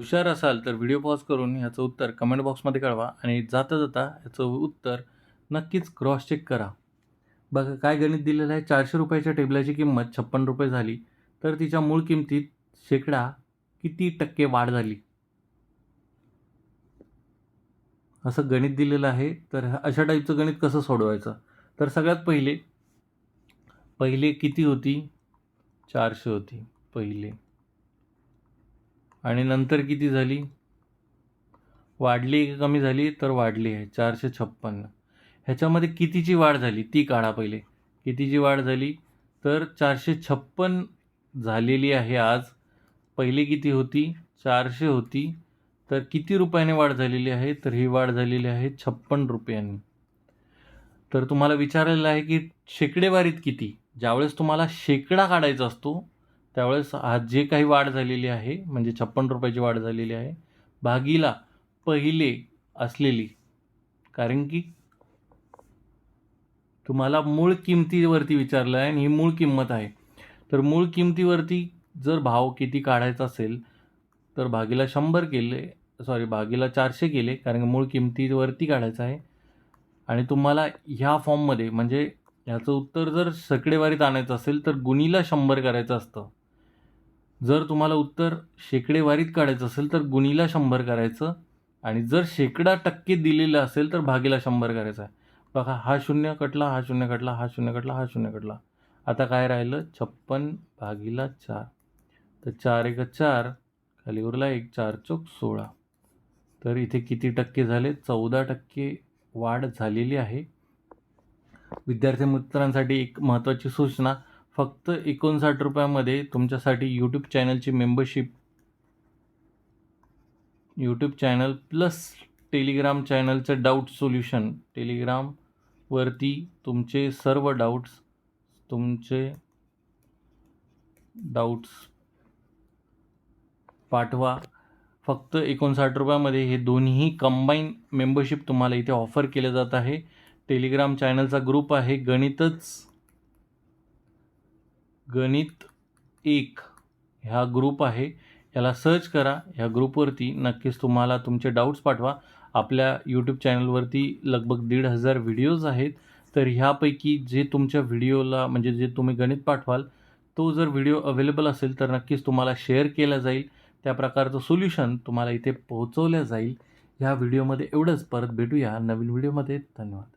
हुशार असाल तर व्हिडिओ पॉज करून ह्याचं उत्तर कमेंट बॉक्समध्ये कळवा आणि जाता जाता ह्याचं उत्तर नक्कीच क्रॉस चेक करा. बघा काय गणित दिलेलं आहे? चारशे रुपयाच्या टेबलाची किंमत छप्पन रुपये झाली. तर तिच्या मूळ किमतीत शेकडा किती टक्के वाढ झाली? असं गणित दिलेलं आहे. तर अशा टाईपचं गणित कसं सोडवायचं? तर सगळ्यात पहिले पहिले किती होती? चारशे होती पहिले. आणि नंतर किती झाली? वाढली की कमी झाली? तर वाढली आहे. चारशे छप्पन्न. ह्याच्यामध्ये कितीची वाढ झाली? ती काढा पहिले. कितीची वाढ झाली? तर चारशे छप्पन झालेली आहे आज. पहिले किती होती? चारशे होती. तर किती रुपयाने वाढ झालेली आहे? तर ही वाढ झालेली आहे छप्पन रुपयांनी. तर तुम्हाला विचारलेलं आहे की शेकडेवारीत किती? ज्यावेळेस तुम्हाला शेकडा काढायचा असतो त्यावेळेस आज जे काही वाढ झालेली आहे म्हणजे छप्पन रुपयाची वाढ झालेली आहे भागीला पहिले असलेली. कारण की तुम्हाला मूळ किमतीवरती विचारलं आहे आणि ही मूळ किंमत आहे. तर मूळ किमतीवरती जर भाव किती काढायचा असेल तर भागीला शंभर केले सॉरी भागीला चारशे केले कारण मूळ किमतीवरती काढायचं आहे. आणि तुम्हाला ह्या फॉर्ममध्ये म्हणजे ह्याचं उत्तर जर सकडेवारीत आणायचं असेल तर गुणीला शंभर करायचं असतं. जर तुम्हाला उत्तर शेकडेवारीत काढायचं असेल तर गुणीला शंभर करायचं आणि जर शेकडा टक्के दिलेलं असेल तर भागीला शंभर करायचं आहे. बघा हा शून्य कटला हा शून्य कटला हा शून्य कटला हा शून्य कटला. आता काय राहिलं? छप्पन भागीला चार. तर चार एक चार खाली उरला एक चार चौक सोळा. तर इथे किती टक्के झाले? चौदा टक्के वाढ झालेली आहे. विद्यार्थी मित्रांसाठी एक महत्त्वाची सूचना फक्त एकोणसाठ रुपयामध्ये तुमच्यासाठी YouTube चॅनलची membership YouTube channel plus Telegram चॅनलचं doubt solution टेलिग्रामवरती तुमचे सर्व डाऊट्स तुमचे डाऊट्स पाठवा. फक्त एकोणसाठ रुपयामध्ये हे दोन्ही कंबाईन मेंबरशिप तुम्हाला इथे ऑफर केलं जात आहे. टेलिग्राम चॅनलचा ग्रुप आहे गणितच. गणित एक ह्या ग्रुप आहे. याला सर्च करा. ह्या ग्रुपवरती नक्कीच तुम्हाला तुमचे डाऊट्स पाठवा. आपल्या यूट्यूब चॅनलवरती लगभग दीड हजार व्हिडिओज आहेत. तर ह्यापैकी जे तुमच्या व्हिडिओला म्हणजे जे तुम्ही गणित पाठवाल तो जर व्हिडिओ अवेलेबल असेल तर नक्कीच तुम्हाला शेअर केला जाईल. त्या प्रकारचं सोल्युशन तुम्हाला इथे पोहोचवल्या जाईल. ह्या व्हिडिओमध्ये एवढंच. परत भेटूया नवीन व्हिडिओमध्ये धन्यवाद.